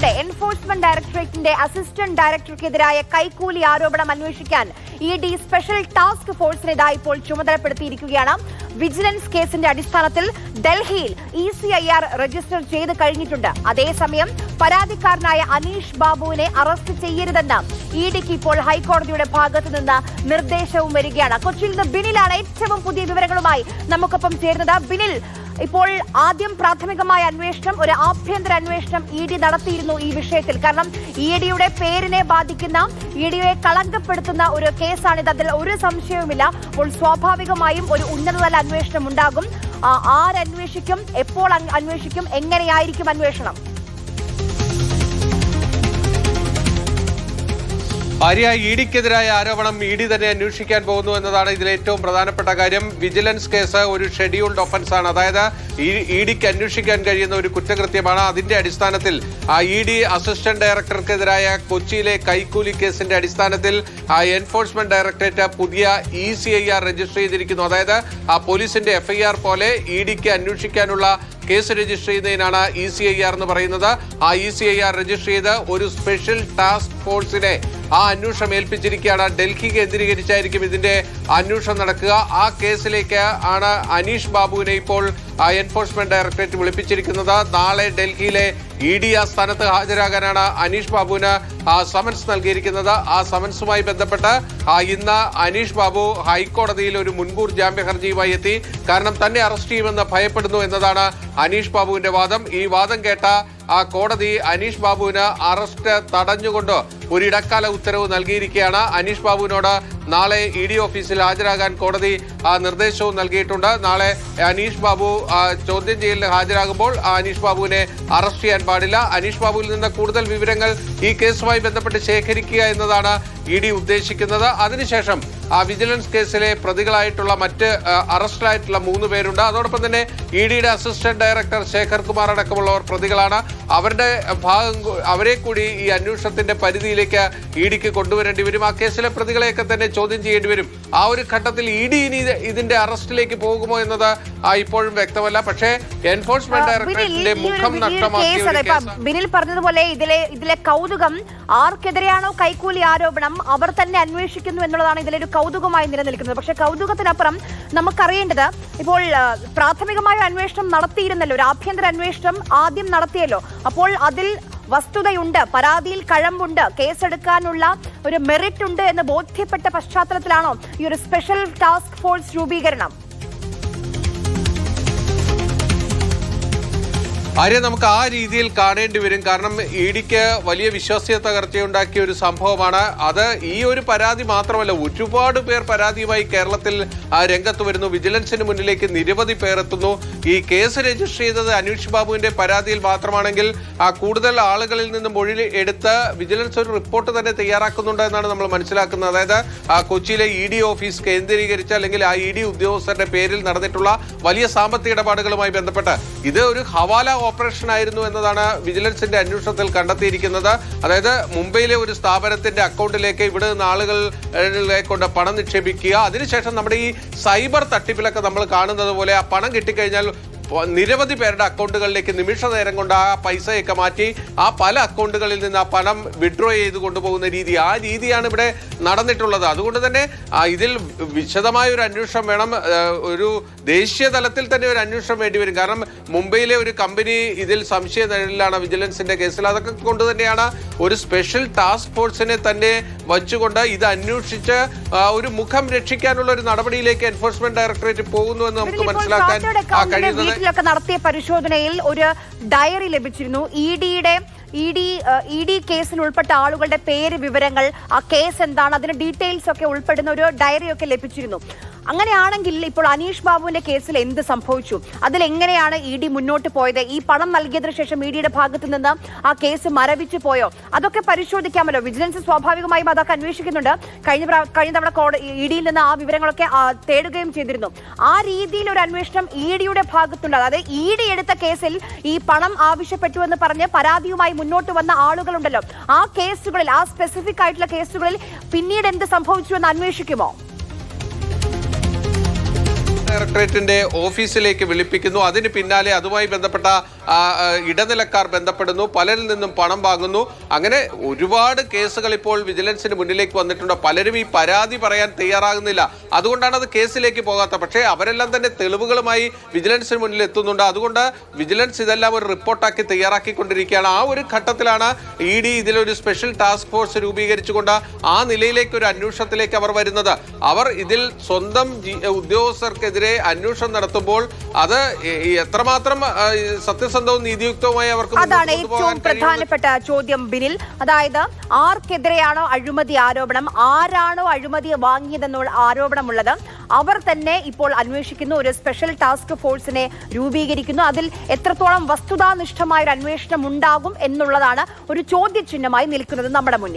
ഡിയുടെ enforcement ഡയറക്ടറേറ്റിന്റെ assistant ഡയറക്ടർക്കെതിരായ കൈക്കൂലി ആരോപണം അന്വേഷിക്കാൻ ഇ ഡി സ്പെഷ്യൽ ടാസ്ക് ഫോഴ്സിനെ ഇതാ ഇപ്പോൾ ചുമതലപ്പെടുത്തിയിരിക്കുകയാണ്. വിജിലൻസ് കേസിന്റെ അടിസ്ഥാനത്തിൽ ഡൽഹിയിൽ E C I R register ചെയ്ത് കഴിഞ്ഞിട്ടുണ്ട്. അതേസമയം പരാതിക്കാരനായ അനീഷ് ബാബുവിനെ അറസ്റ്റ് ചെയ്യരുതെന്ന് ഇ ഡിക്ക് ഇപ്പോൾ ഹൈക്കോടതിയുടെ ഭാഗത്ത് നിന്ന് നിർദ്ദേശവും വരികയാണ്. കൊച്ചിയിൽ നിന്ന് ബിനിലാണ് ഏറ്റവും പുതിയ വിവരങ്ങളുമായി നമുക്കൊപ്പം ചേരുന്നത്. ബിനിൽ ഇപ്പോൾ ആദ്യം പ്രാഥമികമായ അന്വേഷണം ഒരു ആഭ്യന്തര അന്വേഷണം ഇ ഡി നടത്തിയിരുന്നു ഈ വിഷയത്തിൽ. കാരണം ഇ ഡിയുടെ പേരിനെ ബാധിക്കുന്ന ഇ ഡിയെ കളങ്കപ്പെടുത്തുന്ന ഒരു കേസാണിത്. അതിൽ ഒരു സംശയവുമില്ല. അപ്പോൾ സ്വാഭാവികമായും ഒരു ഉന്നതതല അന്വേഷണം ഉണ്ടാകും. ആരന്വേഷിക്കും എപ്പോൾ അന്- അന്വേഷിക്കും എങ്ങനെയായിരിക്കും അന്വേഷണം? ആര്യ ഇ ഡിക്കെതിരായ ആരോപണം ഇ ഡി തന്നെ അന്വേഷിക്കാൻ പോകുന്നു എന്നതാണ് ഇതിലെ ഏറ്റവും പ്രധാനപ്പെട്ട കാര്യം. വിജിലൻസ് കേസ് ഒരു ഷെഡ്യൂൾഡ് ഒഫൻസ് ആണ് അതായത് ഇ ഡിക്ക് അന്വേഷിക്കാൻ കഴിയുന്ന ഒരു കുറ്റകൃത്യമാണ്. അതിന്റെ അടിസ്ഥാനത്തിൽ ആ ഇ ഡി അസിസ്റ്റന്റ് ഡയറക്ടർക്കെതിരായ കൊച്ചിയിലെ കൈക്കൂലി കേസിന്റെ അടിസ്ഥാനത്തിൽ ആ എൻഫോഴ്സ്മെന്റ് ഡയറക്ടറേറ്റ് പുതിയ E C I R register ചെയ്തിരിക്കുന്നു. അതായത് ആ പോലീസിന്റെ എഫ്ഐആർ പോലെ ഇ ഡിക്ക് അന്വേഷിക്കാനുള്ള കേസ് രജിസ്റ്റർ ചെയ്യുന്നതിനാണ് ഇ സി ഐ ആർ എന്ന് പറയുന്നത്. ആ E C I R register ചെയ്ത് ഒരു സ്പെഷ്യൽ ടാസ്ക് ഫോഴ്സിനെ ആ അന്വേഷണം ഏൽപ്പിച്ചിരിക്കുകയാണ്. ഡൽഹി കേന്ദ്രീകരിച്ചായിരിക്കും ഇതിന്റെ അന്വേഷണം നടക്കുക. ആ കേസിലേക്ക് ആണ് അനീഷ് ബാബുവിനെ ഇപ്പോൾ എൻഫോഴ്സ്മെന്റ് ഡയറക്ടറേറ്റ് വിളിപ്പിച്ചിരിക്കുന്നത്. നാളെ ഡൽഹിയിലെ ഇ ഡി ആസ്ഥാനത്ത് ഹാജരാകാനാണ് അനീഷ് ബാബുവിന് സമൻസ് നൽകിയിരിക്കുന്നത്. ആ സമൻസുമായി ബന്ധപ്പെട്ട് ഇന്ന് അനീഷ് ബാബു ഹൈക്കോടതിയിൽ ഒരു മുൻകൂർ ജാമ്യ ഹർജിയുമായി എത്തി. കാരണം തന്നെ അറസ്റ്റ് ചെയ്യുമെന്ന് ഭയപ്പെടുന്നു എന്നതാണ് അനീഷ് ബാബുവിന്റെ വാദം. ഈ വാദം കേട്ട ആ കോടതി അനീഷ് ബാബുവിന് അറസ്റ്റ് തടഞ്ഞുകൊണ്ട് ഒരു ഇടക്കാല ഉത്തരവ് നൽകിയിരിക്കുകയാണ്. അനീഷ് ബാബുവിനോട് നാളെ ഇ ഡി ഓഫീസിൽ ഹാജരാകാൻ കോടതി നിർദ്ദേശവും നൽകിയിട്ടുണ്ട്. നാളെ അനീഷ് ബാബു ചോദ്യം ചെയ്യലിന് ഹാജരാകുമ്പോൾ അനീഷ് ബാബുവിനെ അറസ്റ്റ് ചെയ്യാൻ പാടില്ല. അനീഷ് ബാബുവിൽ നിന്ന് കൂടുതൽ വിവരങ്ങൾ ഈ കേസുമായി ബന്ധപ്പെട്ട് ശേഖരിക്കുക എന്നതാണ് ഇ ഡി ഉദ്ദേശിക്കുന്നത്. അതിനുശേഷം വിജിലൻസ് കേസിലെ പ്രതികളായിട്ടുള്ള മറ്റ് അറസ്റ്റിലായിട്ടുള്ള മൂന്ന് പേരുണ്ട്. അതോടൊപ്പം തന്നെ ഇ ഡിയുടെ അസിസ്റ്റന്റ് ഡയറക്ടർ ശേഖർ കുമാർ അടക്കമുള്ളവർ പ്രതികളാണ്. അവരുടെ ഭാഗം അവരെ കൂടി ഈ അന്വേഷണത്തിന്റെ പരിധിയിലേക്ക് ഇ ഡിക്ക് കൊണ്ടുവരേണ്ടി വരും. ആ കേസിലെ പ്രതികളെയൊക്കെ തന്നെ ചോദ്യം ചെയ്യേണ്ടി വരും. ആ ഒരു ഘട്ടത്തിൽ ഇ ഡി ഇനി ഇതിന്റെ അറസ്റ്റിലേക്ക് പോകുമോ എന്നത് ഇപ്പോഴും വ്യക്തമല്ല. പക്ഷേ എൻഫോഴ്സ്മെന്റ് ഡയറക്ടറേറ്റിന്റെ മുഖം നഷ്ടമാക്കിയ ബിനിൽ പറഞ്ഞതുപോലെ ഇതിലെ ഇതിലെ കൗതുകം ആർക്കെതിരെയാണോ കൈക്കൂലി ആരോപണം? അവർ തന്നെ അന്വേഷിക്കുന്നു എന്നുള്ളതാണ് ഇതിലെ ഒരു കൗതുകമായി നിലനിൽക്കുന്നത്. പക്ഷെ കൗതുകത്തിനപ്പുറം നമുക്കറിയേണ്ടത് ഇപ്പോൾ പ്രാഥമികമായ അന്വേഷണം നടത്തിയിരുന്നല്ലോ. ഒരു ആഭ്യന്തര അന്വേഷണം ആദ്യം നടത്തിയല്ലോ. അപ്പോൾ അതിൽ വസ്തുതയുണ്ട് പരാതിയിൽ കഴമ്പുണ്ട് കേസെടുക്കാനുള്ള ഒരു മെറിറ്റ് ഉണ്ട് എന്ന് ബോധ്യപ്പെട്ട പശ്ചാത്തലത്തിലാണോ ഈ ഒരു സ്പെഷ്യൽ ടാസ്ക് ഫോഴ്സ് രൂപീകരണം? ആര്യ നമുക്ക് ആ രീതിയിൽ കാണേണ്ടി വരും. കാരണം ഇ ഡിക്ക് വലിയ വിശ്വാസ്യത തകർച്ചയുണ്ടാക്കിയ ഒരു സംഭവമാണ്. അത് ഈ ഒരു പരാതി മാത്രമല്ല ഒരുപാട് പേർ പരാതിയുമായി കേരളത്തിൽ രംഗത്ത് വരുന്നു. വിജിലൻസിന് മുന്നിലേക്ക് നിരവധി പേർ എത്തുന്നു. ഈ കേസ് രജിസ്റ്റർ ചെയ്തത് അനീഷ് ബാബുവിന്റെ പരാതിയിൽ മാത്രമാണെങ്കിൽ ആ കൂടുതൽ ആളുകളിൽ നിന്നും മൊഴി എടുത്ത് വിജിലൻസ് ഒരു റിപ്പോർട്ട് തന്നെ തയ്യാറാക്കുന്നുണ്ട് എന്നാണ് നമ്മൾ മനസ്സിലാക്കുന്നത്. അതായത് കൊച്ചിയിലെ ഇ ഡി ഓഫീസ് കേന്ദ്രീകരിച്ച് അല്ലെങ്കിൽ ആ ഇ ഡി ഉദ്യോഗസ്ഥരുടെ പേരിൽ നടന്നിട്ടുള്ള വലിയ സാമ്പത്തിക ഇടപാടുകളുമായി ബന്ധപ്പെട്ട് ഇത് ഒരു ഹവാല ഓപ്പറേഷൻ ആയിരുന്നു എന്നതാണ് വിജിലൻസിന്റെ അന്വേഷണത്തിൽ കണ്ടെത്തിയിരിക്കുന്നത്. അതായത് മുംബൈയിലെ ഒരു സ്ഥാപനത്തിന്റെ അക്കൗണ്ടിലേക്ക് ഇവിടെ നിന്ന് ആളുകളെ കൊണ്ട് പണം നിക്ഷേപിക്കുക. അതിനുശേഷം നമ്മുടെ ഈ സൈബർ തട്ടിപ്പിലൊക്കെ നമ്മൾ കാണുന്നത് പോലെ ആ പണം കിട്ടിക്കഴിഞ്ഞാൽ നിരവധി പേരുടെ അക്കൗണ്ടുകളിലേക്ക് നിമിഷ നേരം കൊണ്ട് ആ പൈസയൊക്കെ മാറ്റി ആ പല അക്കൗണ്ടുകളിൽ നിന്ന് ആ പണം വിഡ്രോ ചെയ്ത് കൊണ്ടുപോകുന്ന രീതി ആ രീതിയാണ് ഇവിടെ നടന്നിട്ടുള്ളത്. അതുകൊണ്ട് തന്നെ ഇതിൽ വിശദമായ ഒരു അന്വേഷണം വേണം. ഒരു ദേശീയ തലത്തിൽ തന്നെ ഒരു അന്വേഷണം വേണ്ടി വരും. കാരണം മുംബൈയിലെ ഒരു കമ്പനി ഇതിൽ സംശയ നിഴലിലാണ് വിജിലൻസിന്റെ കേസിൽ. അതൊക്കെ കൊണ്ട് തന്നെയാണ് ഒരു സ്പെഷ്യൽ ടാസ്ക് ഫോഴ്സിനെ തന്നെ വച്ചുകൊണ്ട് ഇത് അന്വേഷിച്ച് ഒരു മുഖം രക്ഷിക്കാനുള്ള ഒരു നടപടിയിലേക്ക് എൻഫോഴ്സ്മെന്റ് ഡയറക്ടറേറ്റ് പോകുന്നു എന്ന് നമുക്ക് മനസ്സിലാക്കാൻ കഴിയുന്നത് വീട്ടിലൊക്കെ നടത്തിയ പരിശോധനയിൽ ഒരു ഡയറി ലഭിച്ചിരുന്നു. ഇ ഡിയുടെ ഇ ഡി ഇ ഡി കേസിൽ ഉൾപ്പെട്ട ആളുകളുടെ പേര് വിവരങ്ങൾ ആ കേസ് എന്താണ് അതിന് ഡീറ്റെയിൽസ് ഒക്കെ ഉൾപ്പെടുന്ന ഒരു ഡയറി ഒക്കെ ലഭിച്ചിരുന്നു. അങ്ങനെയാണെങ്കിൽ ഇപ്പോൾ അനീഷ് ബാബുവിന്റെ കേസിൽ എന്ത് സംഭവിച്ചു? അതിൽ എങ്ങനെയാണ് ഇ ഡി മുന്നോട്ട് പോയത്? ഈ പണം നൽകിയതിനു ശേഷം ഇ ഡിയുടെ ഭാഗത്ത് നിന്ന് ആ കേസ് മരവിച്ചു പോയോ? അതൊക്കെ പരിശോധിക്കാമല്ലോ. വിജിലൻസ് സ്വാഭാവികമായും അതൊക്കെ അന്വേഷിക്കുന്നുണ്ട്. കഴിഞ്ഞ കഴിഞ്ഞ തവണ ഇ ഡിയിൽ നിന്ന് ആ വിവരങ്ങളൊക്കെ തേടുകയും ചെയ്തിരുന്നു. ആ രീതിയിൽ ഒരു അന്വേഷണം ഇ ഡിയുടെ ഭാഗത്തുണ്ട്. അതായത് ഇ ഡി എടുത്ത കേസിൽ ഈ പണം ആവശ്യപ്പെട്ടു എന്ന് പറഞ്ഞ് പരാതിയുമായി മുന്നോട്ട് വന്ന ആളുകളുണ്ടല്ലോ. ആ കേസുകളിൽ ആ സ്പെസിഫിക് ആയിട്ടുള്ള കേസുകളിൽ പിന്നീട് എന്ത് സംഭവിച്ചു എന്ന് അന്വേഷിക്കുമോ? ഡയറക്ടറേറ്റിന്റെ ഓഫീസിലേക്ക് വിളിപ്പിക്കുന്നു. അതിന് പിന്നാലെ അതുമായി ബന്ധപ്പെട്ട ഇടനിലക്കാർ ബന്ധപ്പെടുന്നു. പലരിൽ നിന്നും പണം വാങ്ങുന്നു. അങ്ങനെ ഒരുപാട് കേസുകൾ ഇപ്പോൾ വിജിലൻസിന് മുന്നിലേക്ക് വന്നിട്ടുണ്ട്. പലരും ഈ പരാതി പറയാൻ തയ്യാറാകുന്നില്ല. അതുകൊണ്ടാണ് അത് കേസിലേക്ക് പോകാത്ത പക്ഷേ അവരെല്ലാം തന്നെ തെളിവുകളുമായി വിജിലൻസിന് മുന്നിൽ എത്തുന്നുണ്ട്. അതുകൊണ്ട് വിജിലൻസ് ഇതെല്ലാം ഒരു റിപ്പോർട്ടാക്കി തയ്യാറാക്കിക്കൊണ്ടിരിക്കുകയാണ്. ആ ഒരു ഘട്ടത്തിലാണ് ഇ ഡി ഇതിലൊരു സ്പെഷ്യൽ ടാസ്ക് ഫോഴ്സ് രൂപീകരിച്ചുകൊണ്ട് ആ നിലയിലേക്ക് ഒരു അന്വേഷണത്തിലേക്ക് അവർ വരുന്നത്. അവർ ഇതിൽ സ്വന്തം ജി- ഉദ്യോഗസ്ഥർക്കെതിരെ അന്വേഷണം നടത്തുമ്പോൾ അത് എത്രമാത്രം സത്യസന്ധവും നീതിയുക്തവുമായി അവർക്ക് അതാണ് ഏറ്റവും പ്രധാനപ്പെട്ട ചോദ്യം ബിനിൽ. അതായത് ആർക്കെതിരെയാണോ അഴിമതി ആരോപണം? ആരാണോ അഴിമതി വാങ്ങിയതെന്നുള്ള ആരോപണമുള്ളത്? അവർ തന്നെ ഇപ്പോൾ അന്വേഷിക്കുന്നു. ഒരു സ്പെഷ്യൽ ടാസ്ക് ഫോഴ്സിനെ രൂപീകരിക്കുന്നു. അതിൽ എത്രത്തോളം വസ്തുതാനിഷ്ഠമായ ഒരു അന്വേഷണം ഉണ്ടാകും എന്നുള്ളതാണ് ഒരു ചോദ്യചിഹ്നമായി നിൽക്കുന്നത് നമ്മുടെ മുന്നിൽ.